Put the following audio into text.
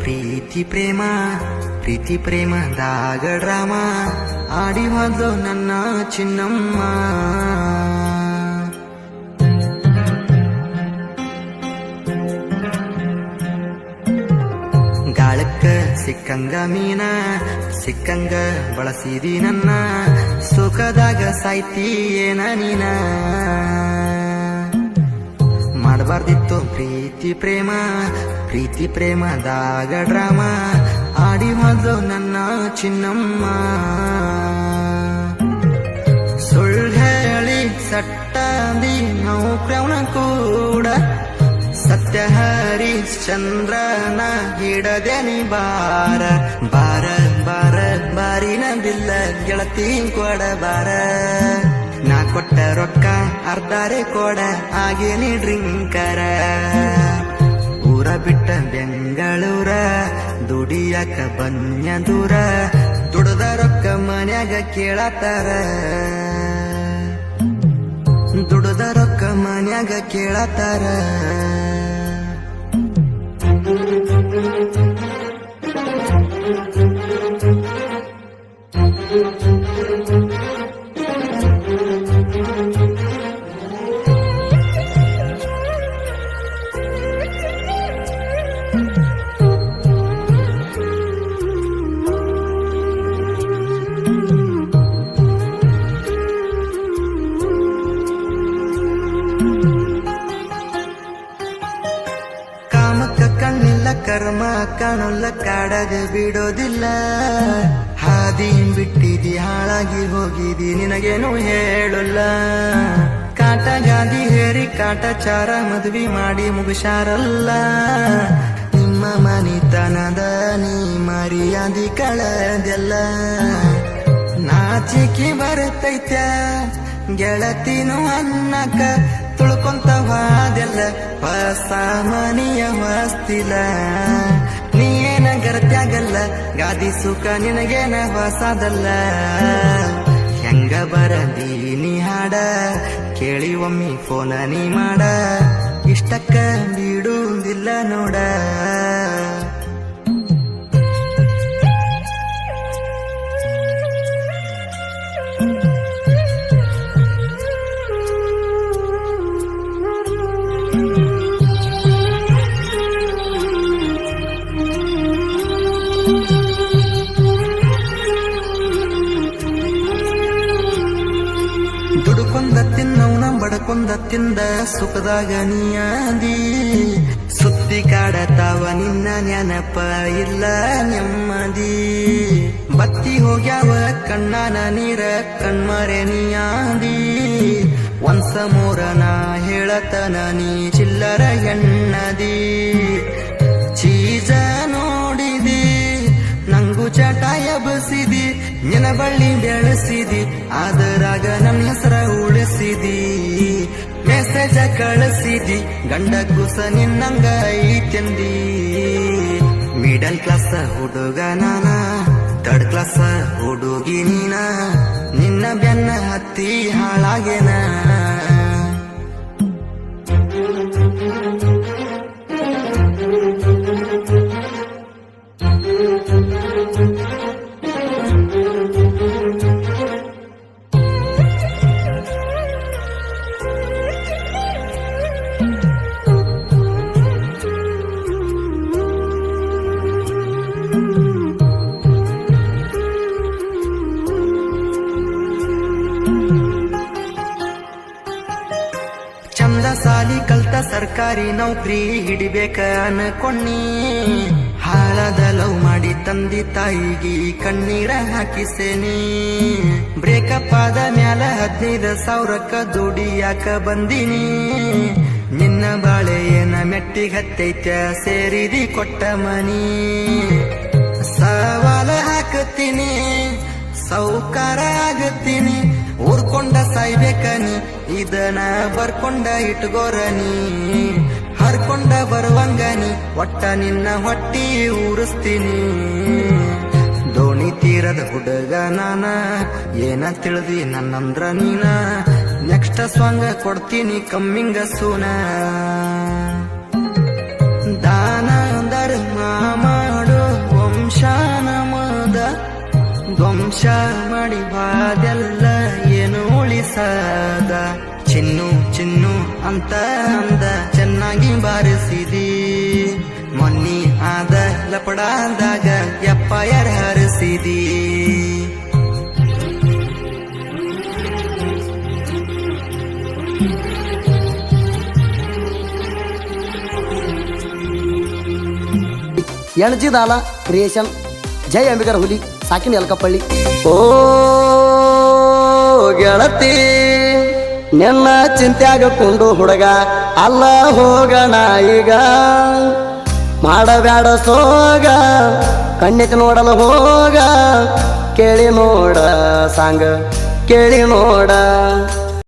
ಪ್ರೀತಿ ಪ್ರೇಮ, ಪ್ರೀತಿ ಪ್ರೇಮದಾಗ ಡ್ರಾಮ ಆಡಿ ಹೋದ್ಲು ನನ್ನ ಚಿನ್ನಮ್ಮ. ಗಾಳಕ್ಕ ಸಿಕ್ಕಂಗ ಮೀನ, ಸಿಕ್ಕಂಗ ಬಳಸಿದಿ ನನ್ನ, ಸುಖದಾಗ ಸಾಯ್ತಿ ಏನ ನೀನ? ಮಾಡಬಾರ್ದಿತ್ತು. ಪ್ರೀತಿ ಪ್ರೇಮ, ಪ್ರೀತಿ ಪ್ರೇಮದಾಗ ಡ್ರಾಮ. ಆಡಿ ಮೊದಲು ನನ್ನ ಚಿನ್ನಮ್ಮ. ಸುಳ್ಳು ಹೇಳಿ ಸಟ್ಟಾದಿ ನೌಕ್ರವನ ಕೂಡ. ಸತ್ಯ ಹರಿಶ್ಚಂದ್ರನ ಹಿಡದೆನಿ ಬಾರ. ಬಾರ ಬಾರ ಬಾರಿನ ಬಿಲ್ಲ ಗೆಳತಿ ಕೊಡ ಬಾರ ನಾ ಕೊಟ್ಟ ರೊಕ್ಕ ಅರ್ಧಾರೆ ಕೊಡ ಆಗೇನಿ ಡ್ರಿಂಕರ ಊರ ಬಿಟ್ಟ ಬೆಂಗಳೂರ, ದುಡಿಯಕ ಬನ್ಯ ದೂರ, ದುಡದ ರೊಕ್ಕ ಮನ್ಯಾಗ ಕೇಳತ್ತಾರ. ದುಡದ ರೊಕ್ಕ ಮನ್ಯಾಗ ಕೇಳತ್ತಾರ. ಕಾಮಕ್ಕ ಕರ್ಮ ಕಾಣಲ್ಲ ಕಾಡದೆ ಬಿಡೋದಿಲ್ಲ. ಹಾದಿ ಬಿಟ್ಟಿದಿ, ಹಾಳಾಗಿ ಹೋಗಿದಿ, ನಿನಗೇನು ಹೇಳಲ್ಲ. ಕಾಟ ಗಾದಿ ಹೇರಿ ಕಾಟಚಾರ ಮದ್ವಿ ಮಾಡಿ ಮುಗಿಸಾರಲ್ಲ ನಿಮ್ಮ ಮನಿತನದ ನೀ ಮರ್ಯಾದಿ ಕಳದೆಲ್ಲ. ನಾಚಿಕೆ ಬರುತ್ತೈತ್ಯ ಗೆಳತಿನೂ ಅನ್ನಕ ತುಳ್ಕೊಂತ ವಾದೆಲ್ಲ ಹೊಸ ಮನೆಯ ಹೊಸ್ತಿಲ ನೀ ಏನ ಗರತ್ಯಾಗಲ್ಲ, ಗಾದಿ ಸುಖ ನಿನಗೇನ ಹೊಸದಲ್ಲ ಹೆಂಗ ಬರದೀನಿ ಹಾಡ, ಕೇಳಿ ಒಮ್ಮಿ ಫೋನ ನೀ ಮಾಡ. ಇಷ್ಟಕ್ಕ ಬಿಡುವುದಿಲ್ಲ ನೋಡ. ಬಡಕೊಂದ ತಿಂದ ಸುಖದಾಗ ನೀಯಾದಿ. ಸುತ್ತಿ ಕಾಡತಾವ ನಿನ್ನ ನೆನಪ ಇಲ್ಲ ನೆಮ್ಮದಿ. ಬತ್ತಿ ಹೋಗ್ಯಾವ ಕಣ್ಣನ ನೀರ ಕಣ್ಮರೆ ನೀಯಾದಿ. ಒಂದ್ಸ ಮೂರನ ಹೇಳತನ ನೀ ಚಿಲ್ಲರ ಎಣ್ಣದಿ. ಚೀಜ ನೋಡಿದಿ, ನಂಗು ಚಟ ಎಬಸಿದಿ ನಿನ ಬಳ್ಳಿ ಬೆಳೆಸಿದಿ ಅದರಾಗ ನನ್ನ ಹೆಸರ ಉಳಿಸಿದಿ. ಮೆಸೇಜ ಕಳಿಸಿದಿ, ಗಂಡ ಕುಸ ನಿನ್ನಂಗ ಐತೆಂದಿ ಮಿಡಲ್ ಕ್ಲಾಸ್ ಹುಡುಗ ನಾನ ಥರ್ಡ್ ಕ್ಲಾಸ್ ಹುಡುಗಿ ನೀನ, ನಿನ್ನ ಬೆನ್ನ ಹತ್ತಿ ಹಾಳಾಗೇನ? ಸಾಲಿ ಕಲ್ತ ಸರ್ಕಾರಿ ನೌಕರಿ ಹಿಡಿಬೇಕ ಅನ್ಕೊಂಡಿ. ಹಾಳದ ಲವ್ ಮಾಡಿ ತಂದಿ ತಾಯಿಗಿ ಕಣ್ಣೀರ ಹಾಕಿಸೇನಿ. ಬ್ರೇಕಪ್ ಆದ ಮ್ಯಾಲ ಹದಿನೈದು ಸಾವಿರಕ್ಕ ದುಡಿಯಾಕ ಬಂದಿನಿ. ನಿನ್ನ ಬಾಳೆ ಏನ ಮೆಟ್ಟಿ ಹತ್ತೈತ ಸೇರಿದಿ ಕೊಟ್ಟ ಮನಿ. ಸವಾಲ ಹಾಕತ್ತೀನಿ, ಸೌಕಾರ ಆಗತ್ತೀನಿ. ಊರ್ಕೊಂಡ ಸಾಯ್ಬೇಕನಿ ಇದನ ಬರ್ಕೊಂಡ ಇಟ್ಗೋರನಿ. ಹರ್ಕೊಂಡ ಬರುವಂಗನಿ, ಒಟ್ಟ ನಿನ್ನ ಹೊಟ್ಟಿ ಊರಿಸ್ತೀನಿ. ದೋಣಿ ತೀರದ ಹುಡುಗ ನಾನ, ಏನ ತಿಳಿದಿ ನನ್ನಂದ್ರ ನೀನ. ನೆಕ್ಸ್ಟ್ ಸಾಂಗ್ ಕೊಡ್ತೀನಿ ಕಮ್ಮಿಂಗ ಸೂನ. ದಾನ ಧರ್ಮ ಮಾಡು, ವಂಶ ನಮದ. ಧ್ವಂಸ ಮಾಡಿ ಉಳಿಸದ ಚಿನ್ನು ಚಿನ್ನು ಅಂತ ಅಂದ ಚೆನ್ನಾಗಿ ಬಾರಿಸಿದಿ. ಮೊನ್ನಿ ಆದ ಲಪಡಾದಾಗ ಯಪ್ಪ ಯಾರ ಹರಿಸಿದಿ? ಎಣಜಿದಾಲ ಕ್ರಿಯೇಷನ್ ಜೈ ಅಂಬಿಕರ್ ಹುಲಿ ಸಾಕಿನ ಎಲ್ಕಪ್ಪಳ್ಳಿ. ಓ ಗೆಳತಿ ನಿನ್ನ ಚಿಂತ್ಯಾಗ ಕೊಂಡು ಹುಡುಗ, ಅಲ್ಲ ಹೋಗಣ ಈಗ. ಮಾಡಬೇಡ ಸೋಗ ಕಣ್ಣಿಗೆ ನೋಡಲು ಹೋಗ. ಕೇಳಿ ನೋಡ ಸಾಂಗ, ಕೇಳಿ ನೋಡ.